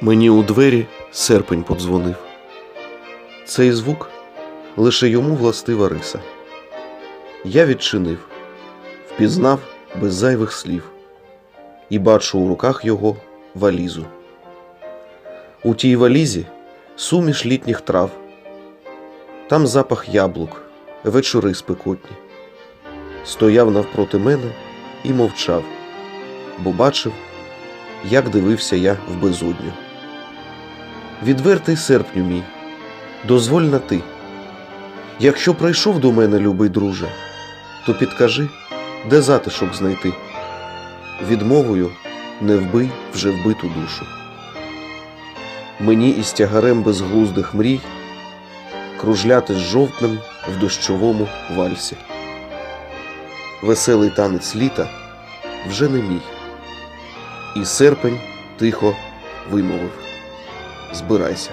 Мені у двері серпень подзвонив. Цей звук лише йому властива риса. Я відчинив, впізнав без зайвих слів і бачу у руках його валізу. У тій валізі суміш літніх трав, там запах яблук, вечори спекотні. Стояв навпроти мене і мовчав, бо бачив, як дивився я в безодню. Відвертий серпню мій, дозволь на ти. Якщо прийшов до мене, любий друже, то підкажи, де затишок знайти. Відмовою не вбий вже вбиту душу. Мені із тягарем безглуздих мрій кружляти з жовтнем в дощовому вальсі. Веселий танець літа вже не мій. І серпень тихо вимовив Збирайся.